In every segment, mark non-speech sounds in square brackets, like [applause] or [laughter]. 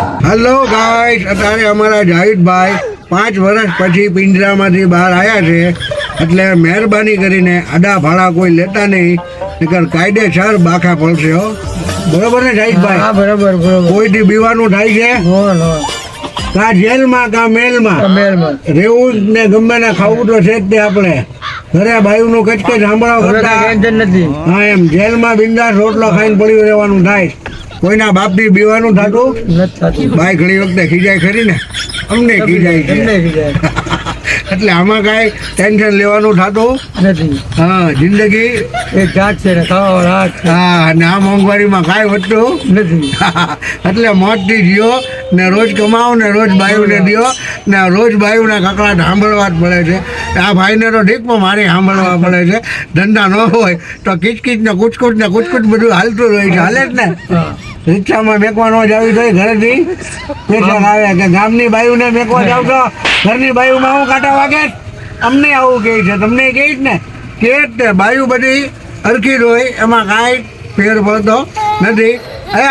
Hello guys અત્યારે અમારા જાહિદભાઈ પાંચ વર્ષ પછી પિંજરામાંથી બહાર આવ્યા છે. એટલે મહેરબાની કરીને આડા ભાડા કોઈ લેતા નહીં. નકર કાયદેસર બાખા પડશે હો. બરોબર ને હા જાહિદભાઈ બરોબર બરોબર. કોઈથી બીવાનું થાય છે? કા જેલમાં કા મેલમાં? રહેવું ને ગમે ને ખાવું તો છે જ તે આપણે. ઘરે બાયુનું કચકે સાંભળવા કરતા. નથી. હા એમ. જેલમાં બિંદાસ રોટલો ખાઈને પડ્યું રહેવાનું થાય. કોઈના બાપથી બીવાનું થતું? ભાઈ ઘણી વખતે ખીજાય ખરી ને? અમને ખીજાય છે. એટલે આમાં કાંઈ ટેન્શન લેવાનું થતું? નથી. હા જિંદગી? એ જાત છે ને ખાવા હા અને આ મોંઘવારીમાં કાંઈ વધતું? નથી. [laughs] એટલે મોજથી જીઓ ને રોજ કમાવો ને રોજ બાયુને દ્યો ને રોજ બાયુના કકડાટ સાંભળવા જ પડે છે. આ ભાઈને તો ઠીક પણ મારે સાંભળવા પડે છે. ધંધા ન હોય તો કિચકિચ ને કુચકુચ ને કુચકુચ બધું હાલતું રહે છે. હાલે જ ને? રિક્ષામાં મેકવાનો જાવી તો ઘરેથી. પ્રેશર આવે કે ગામની બાયુને મેકવા જાવ તો ઘરની બાયુમાં હું કાંટા વાગે અમને આવું કહે છે. તમને કહે જ ને કે તે બાયુ બધી અરખી જ હોય, એમાં કાંઈ ફેર પડતો નથી. આ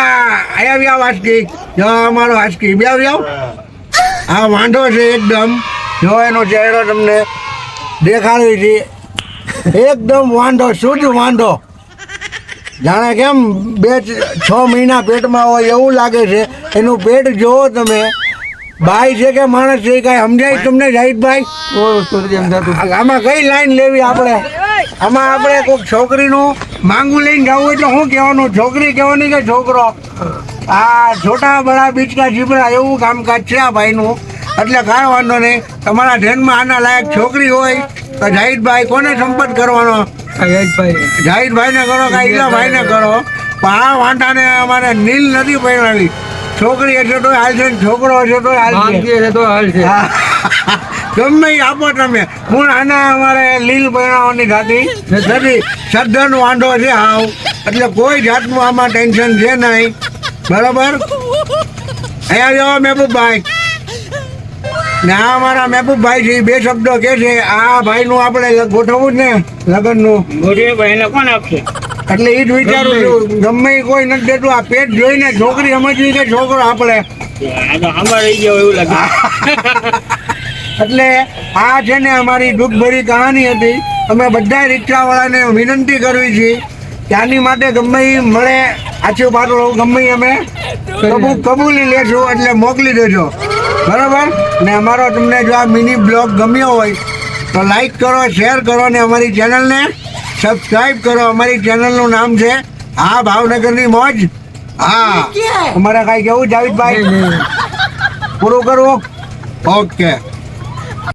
આયા વ્યાવ આસકી જો અમારો આસકી બે વ્યાવ આ વાંધો છે એકદમ. જો એનો ચહેરો તમને દેખાડવી છે. એકદમ વાંધો શું જ વાંઢો. જાણે કેમ બે છ મહિના પેટમાં હોય એવું લાગે છે. એનું પેટ જોવો તમે. ભાઈ છે કે માણસ છે કાંઈ સમજાય તમને, જાહિદભાઈ? આમાં કઈ લાઈન લેવી આપણે? આમાં આપણે કોઈક છોકરીનું માંગું લઈને જવું એટલે શું કહેવાનું? છોકરી કહેવાની કે છોકરો? આ છોટા બડા બીચકા જીબડા એવું કામકાજ છે આ ભાઈનું? એટલે કાંઈ વાંધો નહીં. તમારા ધ્યાનમાં આના લાયક છોકરી હોય તો જાહિદભાઈ કોને સંપર્ક કરવાનો? જાહિદભાઈ જાહિદભાઈને કરો કે ઈલાભાઈને કરો? પણ આ વાંટાને અમારે નીલ નથી પહેરાવી છોકરી હશે તો હાલ છે છોકરો હશે તો હાલ છે. તો હાલ છે. ગમે આપો તમે. હું આના અમારે લીલ પહેરાવવાની થતી નથી. સદ્ધન વાંધો છે હાવ. એટલે કોઈ જાતનું આમાં ટેન્શન છે નહીં. બરાબર? અહીંયા જો મહેબૂબભાઈ. ને અમારા મહેબૂબભાઈ છે બે શબ્દો કે છે આ ભાઈનું આપણે ગોઠવવું જ ને લગ્નનું. બહેને કોણ આપશે? એટલે એ જ વિચારું છું ગમે કોઈ નથી દેતું આ પેટ જોઈને છોકરી સમજવી કે છોકરો આપણે. આ તો આંબા રહી ગયો એવું [laughs] એટલે આ છે ને અમારી દુઃખભરી કહાની હતી. અમે બધા રિક્ષાવાળાને વિનંતી કરવી છે કે આની માટે ગમે મળે આછું પાટલું ગમે અમે. કબૂ કબૂલી લેશું એટલે મોકલી દેજો. બરાબર? ને અમારો તમને જો આ મિની બ્લોગ ગમ્યો હોય તો લાઈક કરો શેર કરો ને અમારી ચેનલને સબસ્ક્રાઈબ કરો. અમારી ચેનલનું નામ છે હા ભાવનગરની મોજ. હા. અમારે કાંઈ કેવું જાવીદભાઈ? પૂરું કરવું? ઓકે.